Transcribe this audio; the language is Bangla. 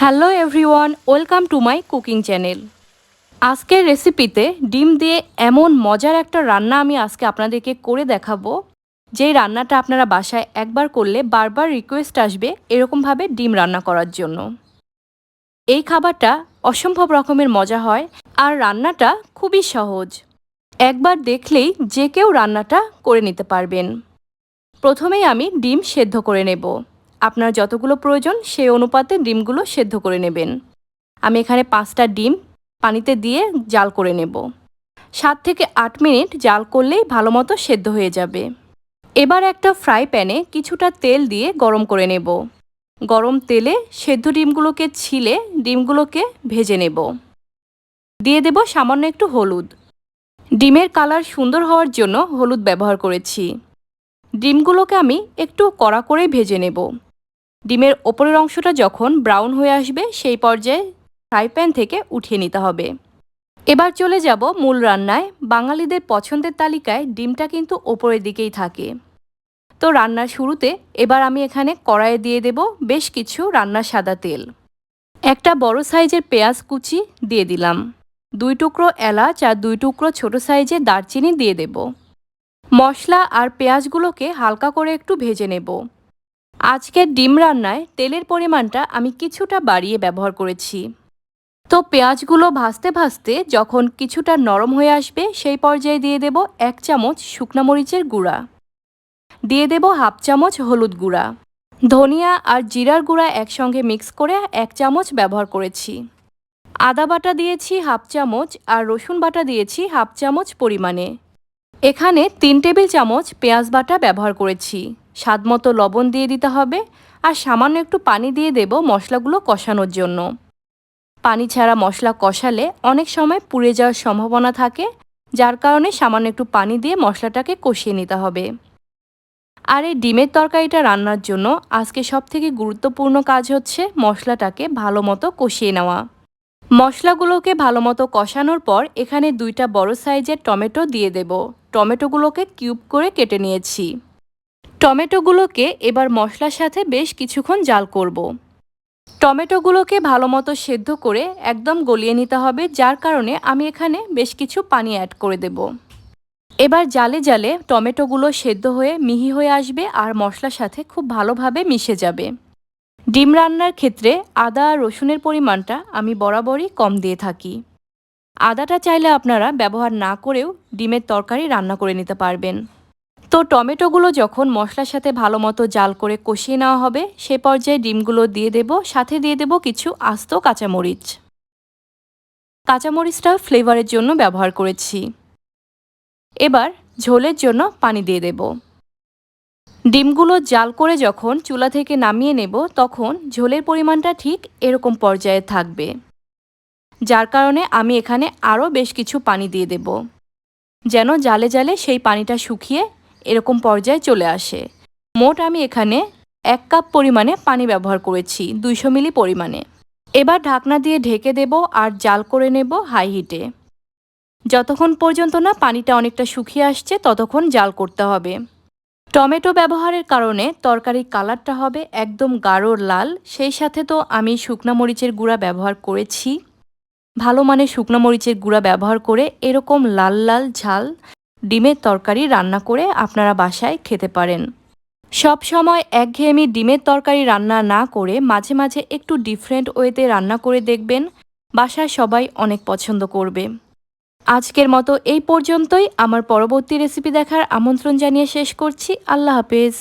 Hello everyone welcome to my cooking channel আজকের রেসিপিতে ডিম দিয়ে এমন মজার একটা রান্না আমি আজকে আপনাদেরকে করে দেখাবো। যেই রান্নাটা আপনারা বাসায় একবার করলে বারবার রিকোয়েস্ট আসবে এরকমভাবে ডিম রান্না করার জন্য। এই খাবারটা অসম্ভব রকমের মজা হয় আর রান্নাটা খুবই সহজ। একবার দেখলেই যে কেউ রান্নাটা করে নিতে পারবেন। প্রথমেই আমি ডিম সেদ্ধ করে নেব। আপনার যতগুলো প্রয়োজন, সেই অনুপাতে ডিমগুলো সেদ্ধ করে নেবেন। আমি এখানে পাঁচটা ডিম পানিতে দিয়ে জাল করে নেব। সাত থেকে আট মিনিট জাল করলেই ভালো মতো সেদ্ধ হয়ে যাবে। এবার একটা ফ্রাই প্যানে কিছুটা তেল দিয়ে গরম করে নেব। গরম তেলে সেদ্ধ ডিমগুলোকে ছিলে ডিমগুলোকে ভেজে নেব। দিয়ে দেব সামান্য একটু হলুদ। ডিমের কালার সুন্দর হওয়ার জন্য হলুদ ব্যবহার করেছি। ডিমগুলোকে আমি একটু কড়া করে ভেজে নেব। ডিমের ওপরের অংশটা যখন ব্রাউন হয়ে আসবে, সেই পর্যায়ে ফ্রাই প্যান থেকে উঠিয়ে নিতে হবে। এবার চলে যাব মূল রান্নায়। বাঙালিদের পছন্দের তালিকায় ডিমটা কিন্তু ওপরের দিকেই থাকে। তো রান্নার শুরুতে এবার আমি এখানে কড়াইয়ে দিয়ে দেব বেশ কিছু রান্নার সাদা তেল। একটা বড় সাইজের পেঁয়াজ কুচি দিয়ে দিলাম। দুই টুকরো এলাচ আর দুই টুকরো ছোট সাইজের দারচিনি দিয়ে দেব। মশলা আর পেঁয়াজগুলোকে হালকা করে একটু ভেজে নেব। আজকের ডিম রান্নায় তেলের পরিমাণটা আমি কিছুটা বাড়িয়ে ব্যবহার করেছি। তো পেঁয়াজগুলো ভাজতে ভাজতে যখন কিছুটা নরম হয়ে আসবে, সেই পর্যায়ে দিয়ে দেব এক চামচ শুকনো মরিচের গুঁড়া। দিয়ে দেব হাফ চামচ হলুদ গুঁড়া। ধনিয়া আর জিরার গুঁড়া একসঙ্গে মিক্স করে এক চামচ ব্যবহার করেছি। আদা বাটা দিয়েছি হাফ চামচ আর রসুন বাটা দিয়েছি হাফ চামচ পরিমাণে। এখানে তিন টেবিল চামচ পেঁয়াজ বাটা ব্যবহার করেছি। স্বাদ মতো লবণ দিয়ে দিতে হবে আর সামান্য একটু পানি দিয়ে দেব মশলাগুলো কষানোর জন্য। পানি ছাড়া মশলা কষালে অনেক সময় পুড়ে যাওয়ার সম্ভাবনা থাকে, যার কারণে সামান্য একটু পানি দিয়ে মশলাটাকে কষিয়ে নিতে হবে। আর এই ডিমের তরকারিটা রান্নার জন্য আজকে সবথেকে গুরুত্বপূর্ণ কাজ হচ্ছে মশলাটাকে ভালো মতো কষিয়ে নেওয়া। মশলাগুলোকে ভালো মতো কষানোর পর এখানে দুইটা বড় সাইজের টমেটো দিয়ে দেব। টমেটোগুলোকে কিউব করে কেটে নিয়েছি। টমেটোগুলোকে এবার মশলার সাথে বেশ কিছুক্ষণ জাল করব। টমেটোগুলোকে ভালো মতো সেদ্ধ করে একদম গলিয়ে নিতে হবে, যার কারণে আমি এখানে বেশ কিছু পানি অ্যাড করে দেব। এবার জালে জালে টমেটোগুলো সেদ্ধ হয়ে মিহি হয়ে আসবে আর মশলার সাথে খুব ভালোভাবে মিশে যাবে। ডিম রান্নার ক্ষেত্রে আদা আর রসুনের পরিমাণটা আমি বরাবরই কম দিয়ে থাকি। আদাটা চাইলে আপনারা ব্যবহার না করেও ডিমের তরকারি রান্না করে নিতে পারবেন। তো টমেটোগুলো যখন মশলার সাথে ভালো মতো জাল করে কষিয়ে নেওয়া হবে, সে পর্যায়ে ডিমগুলো দিয়ে দেব, সাথে দিয়ে দেব কিছু আস্ত কাঁচামরিচ। কাঁচামরিচটা ফ্লেভারের জন্য ব্যবহার করেছি। এবার ঝোলের জন্য পানি দিয়ে দেব। ডিমগুলো জাল করে যখন চুলা থেকে নামিয়ে নেব, তখন ঝোলের পরিমাণটা ঠিক এরকম পর্যায়ে থাকবে, যার কারণে আমি এখানে আরও বেশ কিছু পানি দিয়ে দেব, যেন জালে জালে সেই পানিটা শুকিয়ে এরকম পর্যায়ে চলে আসে। মোট আমি এখানে এক কাপ পরিমাণে পানি ব্যবহার করেছি, দুইশো মিলি পরিমাণে। এবার ঢাকনা দিয়ে ঢেকে দেব আর জাল করে নেব হাই হিটে। যতক্ষণ পর্যন্ত না পানিটা অনেকটা শুকিয়ে আসছে, ততক্ষণ জাল করতে হবে। টমেটো ব্যবহারের কারণে তরকারির কালারটা হবে একদম গাঢ় লাল। সেই সাথে তো আমি শুকনো মরিচের গুঁড়া ব্যবহার করেছি। ভালো মানের শুকনো মরিচের গুঁড়া ব্যবহার করে এরকম লাল লাল ঝাল ডিমের তরকারি রান্না করে আপনারা বাসায় খেতে পারেন। সব সময় একঘেয়েমি ডিমের তরকারি রান্না না করে মাঝে মাঝে একটু ডিফারেন্ট ওয়েতে রান্না করে দেখবেন বাসায় সবাই অনেক পছন্দ করবে। আজকের মতো এই পর্যন্তই। আমার পরবর্তী রেসিপি দেখার আমন্ত্রণ জানিয়ে শেষ করছি। আল্লাহ হাফেজ।